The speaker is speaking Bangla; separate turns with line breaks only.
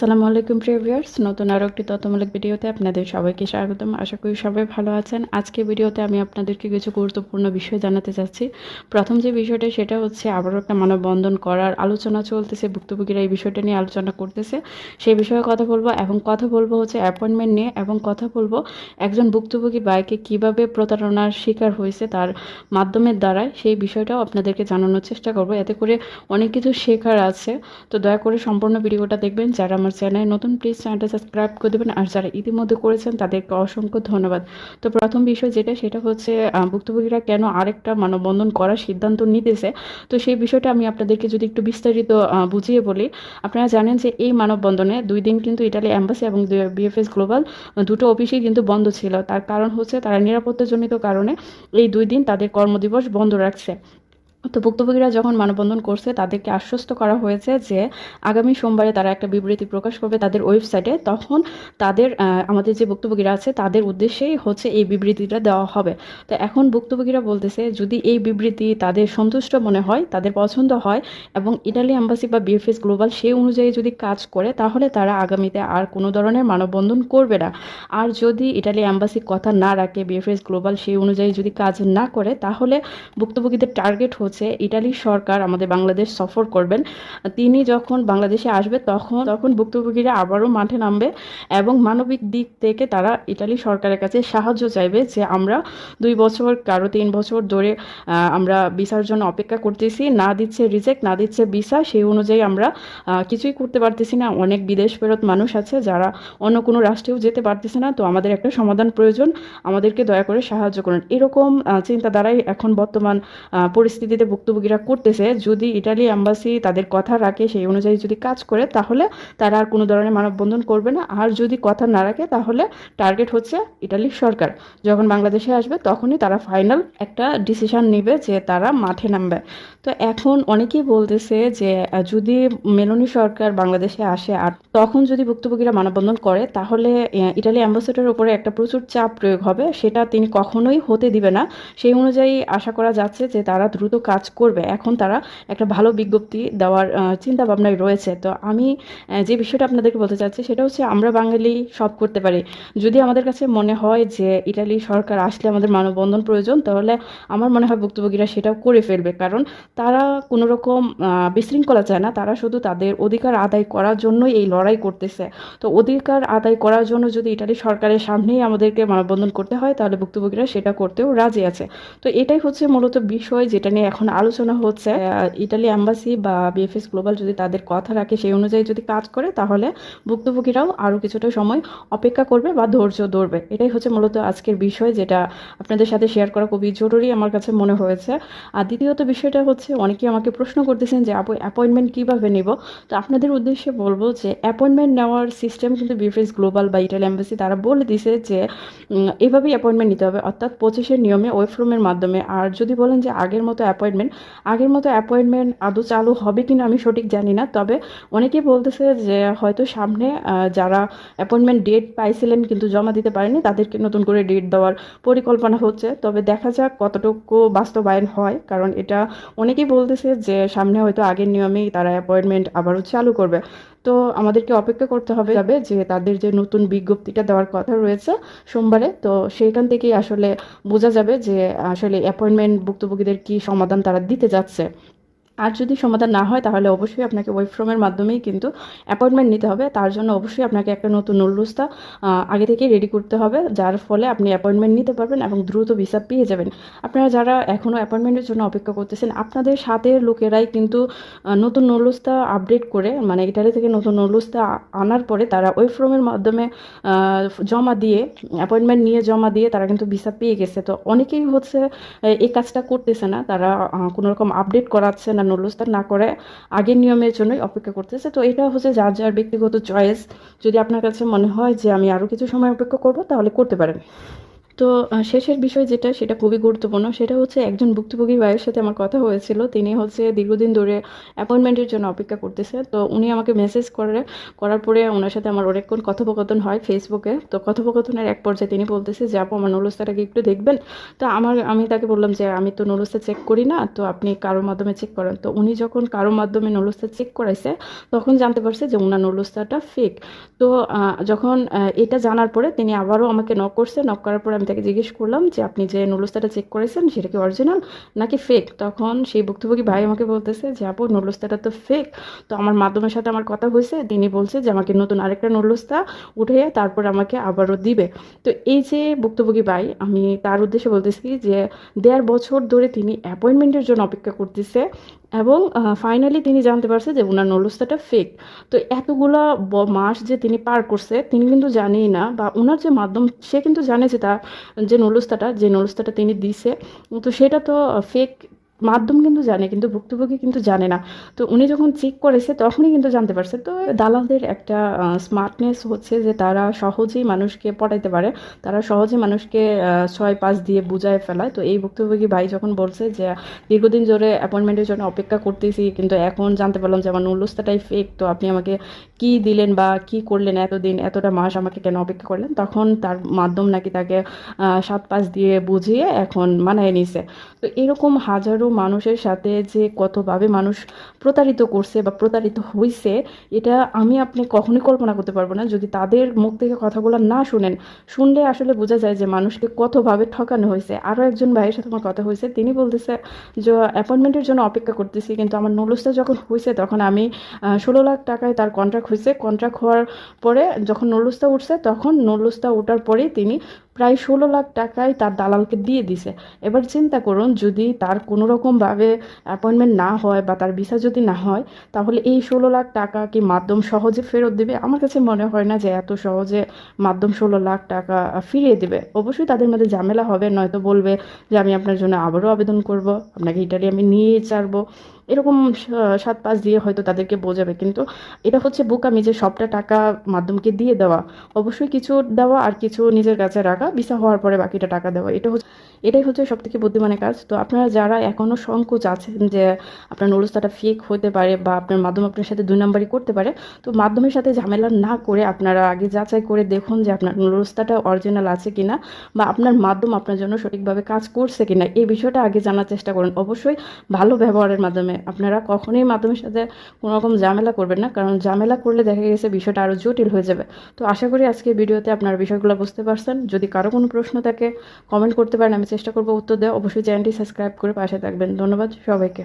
সালামু আলাইকুম প্রিভিয়ার্স নতুন আরও একটি তত্ত্বমূলক ভিডিওতে আপনাদের সবাইকে স্বাগতম। আশা করি সবাই ভালো আছেন। আজকে ভিডিওতে আমি আপনাদেরকে কিছু গুরুত্বপূর্ণ বিষয় জানাতে চাচ্ছি। প্রথম যে বিষয়টা, সেটা হচ্ছে আবারও একটা মানববন্ধন করার আলোচনা চলতেছে, ভুক্তভোগীরা এই বিষয়টা নিয়ে আলোচনা করতেছে। সেই বিষয়ে কথা বলব এবং কথা বলব হচ্ছে অ্যাপয়েন্টমেন্ট নিয়ে এবং কথা বলব একজন ভুক্তভোগী বাইকে কীভাবে প্রতারণার শিকার হয়েছে তার মাধ্যমের দ্বারায়। সেই বিষয়টাও আপনাদেরকে জানানোর চেষ্টা করব। এতে করে অনেক কিছু শেখার আছে। তো দয়া করে সম্পূর্ণ ভিডিওটা দেখবেন। যারা চ্যানেল, নতুন প্লিজ চ্যানেলটা সাবস্ক্রাইব করে দেবেন। আর যারা ইতিমধ্যে করেছেন, তাদেরকে অসংখ্য ধন্যবাদ। তো প্রথম বিষয় যেটা, সেটা হচ্ছে ভুক্তভোগীরা কেন আরেকটা মানববন্ধন করার সিদ্ধান্ত নিতেছে? তো সেই বিষয়টা আমি আপনাদেরকে যদি একটু বিস্তারিত বুঝিয়ে বলি। আপনারা জানেন যে এই মানববন্ধনে দুই দিন কিন্তু ইটালি অ্যাম্বাসি এবং বিএফএস গ্লোবাল দুটো অফিসই কিন্তু বন্ধ ছিল। তার কারণ হচ্ছে, তারা নিরাপত্তাজনিত কারণে এই দুই দিন তাদের কর্মদিবস বন্ধ রাখছে। তো ভুক্তভোগীরা যখন মানববন্ধন করছে, তাদেরকে আশ্বস্ত করা হয়েছে যে আগামী সোমবারে তারা একটা বিবৃতি প্রকাশ করবে তাদের ওয়েবসাইটে। তখন তাদের আমাদের যে ভুক্তভোগীরা আছে, তাদের উদ্দেশ্যেই হচ্ছে এই বিবৃতিটা দেওয়া হবে। তো এখন ভুক্তভোগীরা বলতেছে, যদি এই বিবৃতি তাদের সন্তুষ্ট মনে হয়, তাদের পছন্দ হয় এবং ইটালি অ্যাম্বাসি বা বিএফএস গ্লোবাল সেই অনুযায়ী যদি কাজ করে, তাহলে তারা আগামীতে আর কোনো ধরনের মানববন্ধন করবে না। আর যদি ইটালি অ্যাম্বাসি কথা না রাখে, বিএফএস গ্লোবাল সেই অনুযায়ী যদি কাজ না করে, তাহলে ভুক্তভোগীদের টার্গেট হচ্ছে ইটালি সরকার আমাদের বাংলাদেশ সফর করবেন। তিনি যখন বাংলাদেশে আসবে তখন তখন ভুক্তভোগীরা আবারও মাঠে নামবে এবং মানবিক দিক থেকে তারা ইটালি সরকারের কাছে সাহায্য চাইবে যে আমরা দুই বছর কারও তিন বছর ধরে আমরা ভিসার জন্য অপেক্ষা করতেছি। না দিচ্ছে রিজেক্ট না দিচ্ছে ভিসা সেই অনুযায়ী আমরা কিছুই করতে পারতেছি না। অনেক বিদেশ ফেরত মানুষ আছে যারা অন্য কোনো রাষ্ট্রেও যেতে পারতেছে না। তো আমাদের একটা সমাধান প্রয়োজন। আমাদেরকে দয়া করে সাহায্য করুন। এরকম চিন্তাধারাই এখন বর্তমান আহ, পরিস্থিতিতে ভুক্তভোগীরা করতেছে, যদি ইটালি অ্যাম্বাসি তাদের কথা রাখে, সেই অনুযায়ী যদি কাজ করে, তাহলে তারা আর কোনো ধরনের মানববন্ধন করবে না। আর যদি কথা না রাখে, তাহলে টার্গেট হচ্ছে ইটালির সরকার। যখন বাংলাদেশে আসবে, তখনই তারা ফাইনাল একটা ডিসিশন নেবে যে তারা মাঠে নামবে। তো এখন অনেকেই বলতেছে যে যদি মেলনি সরকার বাংলাদেশে আসে আর তখন যদি ভুক্তভোগীরা মানববন্ধন করে, তাহলে ইটালি অ্যাম্বাসেডার উপরে একটা প্রচুর চাপ প্রয়োগ হবে। সেটা তিনি কখনোই হতে দিবে না। সেই অনুযায়ী আশা করা যাচ্ছে যে তারা দ্রুত কাজ করবে। এখন তারা একটা ভালো বিজ্ঞপ্তি দেওয়ার চিন্তা ভাবনায় রয়েছে। তো আমি যে বিষয়টা আপনাদেরকে বলতে চাচ্ছি সেটা হচ্ছে আমরা বাঙালি সব করতে পারি। যদি আমাদের কাছে মনে হয় যে ইটালি সরকার আসলে আমাদের মানববন্ধন প্রয়োজন, তাহলে আমার মনে হয় ভুক্তভোগীরা সেটাও করে ফেলবে। কারণ তারা কোনো রকম বিশৃঙ্খলা চায় না। তারা শুধু তাদের অধিকার আদায় করার জন্যই এই লড়াই করতেছে। তো অধিকার আদায় করার জন্য যদি ইটালি সরকারের সামনেই আমাদেরকে মানববন্ধন করতে হয়, তাহলে ভুক্তভোগীরা সেটা করতেও রাজি আছে। তো এটাই হচ্ছে মূলত বিষয় যেটা নিয়ে এখন আলোচনা হচ্ছে ইটালি অ্যাম্বাসি বা বিএফএস গ্লোবাল যদি তাদের কথা রাখে সেই অনুযায়ী যদি কাজ করে, তাহলে ভুক্তভোগীরাও আরও কিছুটা সময় অপেক্ষা করবে বা ধৈর্য ধরবে। এটাই হচ্ছে মূলত আজকের বিষয় যেটা আপনাদের সাথে শেয়ার করা খুবই জরুরি আমার কাছে মনে হয়েছে। আর দ্বিতীয়ত বিষয়টা হচ্ছে, অনেকেই আমাকে প্রশ্ন করতেছেন যে অ্যাপয়েন্টমেন্ট কীভাবে নেব? তো আপনাদের উদ্দেশ্যে বলব যে অ্যাপয়েন্টমেন্ট নেওয়ার সিস্টেম কিন্তু বিএফএস গ্লোবাল বা ইটালি এম্বাসি তারা বলে দিছে যে এভাবেই অ্যাপয়েন্টমেন্ট নিতে হবে। অর্থাৎ পঁচিশের নিয়মে ওয়েব ফর্মের মাধ্যমে। আর যদি বলেন যে, আগের মতো অ্যাপয়েন্টমেন্ট আগের মতো অ্যাপয়েন্টমেন্ট আদৌ চালু হবে কিনা আমি সঠিক জানি না, তবে অনেকেই বলতেছে যে হয়তো সামনে যারা অ্যাপয়েন্টমেন্ট ডেট পাইছিলেন কিন্তু জমা দিতে পারেনি তাদেরকে নতুন করে ডেট দেওয়ার পরিকল্পনা হচ্ছে। তবে দেখা যাক কতটুকু বাস্তবায়ন হয়, কারণ এটা অনেকেই বলতেছে যে সামনে হয়তো আগের নিয়মেই তারা অ্যাপয়েন্টমেন্ট আবারও চালু করবে। তো আমাদেরকে অপেক্ষা করতে হবে যাবে যে তাদের যে নতুন বিজ্ঞপ্তিটা দেওয়ার কথা রয়েছে সোমবারে, তো সেইখান থেকেই আসলে বোঝা যাবে যে আসলে অ্যাপয়েন্টমেন্ট ভুক্তভোগীদের কি সমাধান তারা দিতে যাচ্ছে। আর যদি সমাধান না হয়, তাহলে অবশ্যই আপনাকে ওয়েব ফ্রমের মাধ্যমেই কিন্তু অ্যাপয়েন্টমেন্ট নিতে হবে। তার জন্য অবশ্যই আপনাকে একটা নতুন নুরুস্তা আগে থেকেই রেডি করতে হবে, যার ফলে আপনি অ্যাপয়েন্টমেন্ট নিতে পারবেন এবং দ্রুত ভিসা পেয়ে যাবেন। আপনারা যারা এখনও অ্যাপয়েন্টমেন্টের জন্য অপেক্ষা করতেছেন, আপনাদের সাথে লোকেরাই কিন্তু নতুন নুরুস্তা আপডেট করে মানে ইটালি থেকে নতুন নুরুস্তা আনার পরে তারা ওয়েব ফ্রমের মাধ্যমে জমা দিয়ে অ্যাপয়েন্টমেন্ট নিয়ে জমা দিয়ে তারা কিন্তু ভিসা পেয়ে গেছে। তো অনেকেই হচ্ছে এই কাজটা করতেছে না। তারা কোনো রকম আপডেট করাচ্ছে না নুরুস্তা না করে আগের নিয়মের জন্যই অপেক্ষা করতেছে। তো এটা হচ্ছে যার যার ব্যক্তিগত চয়েস যদি আপনার কাছে মনে হয় যে আমি আরও কিছু সময় অপেক্ষা করব, তাহলে করতে পারেন। তো শেষের বিষয় যেটা, সেটা খুবই গুরুত্বপূর্ণ, সেটা হচ্ছে একজন ভুক্তভোগী ভাইয়ের সাথে আমার কথা হয়েছিল। তিনি হচ্ছে দীর্ঘদিন ধরে অ্যাপয়েন্টমেন্টের জন্য অপেক্ষা করতেছে। তো উনি আমাকে মেসেজ করে, করার পরে ওনার সাথে আমার অনেকক্ষণ কথোপকথন হয় ফেসবুকে তো কথোপকথনের এক পর্যায়ে তিনি বলতেছে যে, আপু, আমার নুলস্তাটাকে একটু দেখবেন? তো আমার, আমি তাকে বললাম যে, আমি তো নুলস্তা চেক করি না, তো আপনি কারোর মাধ্যমে চেক করেন। তো উনি যখন কারোর মাধ্যমে নুলস্তা চেক করাইছে, তখন জানতে পারছে যে ওনার নুলস্তাটা ফেক তো যখন এটা জানার পরে তিনি আবারও আমাকে নক করছে নক করার পরে আমি তাকে জিজ্ঞেস করলাম যে, আপনি যে নুলস্তাটা চেক করেছেন, সেটা কি অরিজিনাল নাকি ফেক তখন সেই ভুক্তভোগী ভাই আমাকে বলতেছে যে, আপু নুলস্তাটা তো ফেক তো আমার মাধ্যমের সাথে আমার কথা হয়েছে, তিনি বলছে যে, আমাকে নতুন আরেকটা নুলস্তা উঠে তারপর আমাকে আবারও দিবে। তো এই যে ভুক্তভোগী ভাই, আমি তার উদ্দেশ্যে বলতেছি যে, দেড় বছর ধরে তিনি অ্যাপয়েন্টমেন্টের জন্য অপেক্ষা করতেছে। এবং ফাইনালি তিনি জানতে পারছে যে ওনার নলস্তাটা ফেক তো এতগুলা মাস যে তিনি পার করছে, তিনি কিন্তু জানেই না, বা ওনার যে মাধ্যম, সে কিন্তু জানে যে তার যে নলস্তাটা যে নলস্তাটা তিনি দিছে। তো সেটা তো ফেক মাধ্যম কিন্তু জানে, কিন্তু ভুক্তভোগী কিন্তু জানে না। তো উনি যখন চেক করেছে, তখনই কিন্তু জানতে পারছে। তো দালালদের একটা স্মার্টনেস হচ্ছে যে তারা সহজেই মানুষকে পটাইতে পারে। তারা সহজে মানুষকে ছয় পাঁচ দিয়ে বুঝায় ফেলায়। তো এই ভুক্তভোগী ভাই যখন বলছে যে, দীর্ঘদিন ধরে অ্যাপয়েন্টমেন্টের জন্য অপেক্ষা করতেছি, কিন্তু এখন জানতে পারলাম যে আমার নুলস্তাটাই ফেক তো আপনি আমাকে কি দিলেন বা কি করলেন এতদিন, এতটা মাস আমাকে কেন অপেক্ষা করলেন? তখন তার মাধ্যম নাকি তাকে সাত পাঁচ দিয়ে বুঝিয়ে এখন মানায় নিছে। তো এরকম হাজারো মানুষের সাথে যে কতভাবে মানুষ প্রতারিত করছে বা প্রতারিত হয়েছে এটা আমি আপনি কখনোই কল্পনা করতে পারব না। যদি তাদের মুখ থেকে কথাগুলো না শুনেন, শুনলে আসলে বোঝা যায় যে মানুষকে কতভাবে ঠকানো হয়েছে আরও একজন ভাইয়ের সাথে আমার কথা হয়েছে তিনি বলতেছে যে অ্যাপয়েন্টমেন্টের জন্য অপেক্ষা করতেছি, কিন্তু আমার নলসটা যখন হয়েছে তখন আমি ষোলো লাখ টাকায় তার কন্ট্রাক্ট হয়েছে কন্ট্রাক্ট হওয়ার পরে যখন নলুস্তা উঠছে, তখন নলুস্তা ওঠার পরেই তিনি প্রায় ষোলো লাখ টাকায় তার দালালকে দিয়ে দিছে। এবার চিন্তা করুন, যদি তার কোনো রকমভাবে অ্যাপয়েন্টমেন্ট না হয় বা তার ভিসা যদি না হয়, তাহলে এই ষোলো লাখ টাকা কি মাধ্যম সহজে ফেরত দেবে? আমার কাছে মনে হয় না যে এত সহজে মাধ্যম ষোলো লাখ টাকা ফিরিয়ে দেবে। অবশ্যই তাদের মধ্যে ঝামেলা হবে, নয়তো বলবে যে আমি আপনার জন্য আবারও আবেদন করব, আপনাকে ইটালি আমি নিয়ে ছাড়বো এরকম সাত পাঁচ দিয়ে হয়তো তাদেরকে বোঝাবে। কিন্তু এটা হচ্ছে বোকামি যে সবটা টাকা মাধ্যমকে দিয়ে দেওয়া। অবশ্যই কিছু দেওয়া আর কিছু নিজের কাছে রাখা ভিসা হওয়ার পরে বাকিটা টাকা দেওয়া। এটা হচ্ছে এটাই হচ্ছে সব থেকে বুদ্ধিমানের কাজ। তো আপনারা যারা এখনও সংকোচ আছেন যে আপনার নুলস্তাটা ফেক হতে পারে বা আপনার মাধ্যম আপনার সাথে দুই নাম্বারই করতে পারে, তো মাধ্যমের সাথে ঝামেলা না করে আপনারা আগে যাচাই করে দেখুন যে আপনার নুলস্তাটা অরিজিনাল আছে কিনা বা আপনার মাধ্যম আপনার জন্য সঠিকভাবে কাজ করছে কিনা। এই বিষয়টা আগে জানার চেষ্টা করুন। অবশ্যই ভালো ব্যবহারের মাধ্যমে আপনারা কখনোই মাধ্যমের সাথে কোনো রকম ঝামেলা করবেন না, কারণ ঝামেলা করলে দেখা গেছে বিষয়টা আরও জটিল হয়ে যাবে। তো আশা করি আজকে ভিডিওতে আপনারা বিষয়গুলো বুঝতে পারছেন। যদি কারও কোনো প্রশ্ন থাকে কমেন্ট করতে পারেন, আমি চেষ্টা করব উত্তর দেওয়া অবশ্যই চ্যানেলটি সাবস্ক্রাইব করে পাশে থাকবেন। ধন্যবাদ সবাইকে।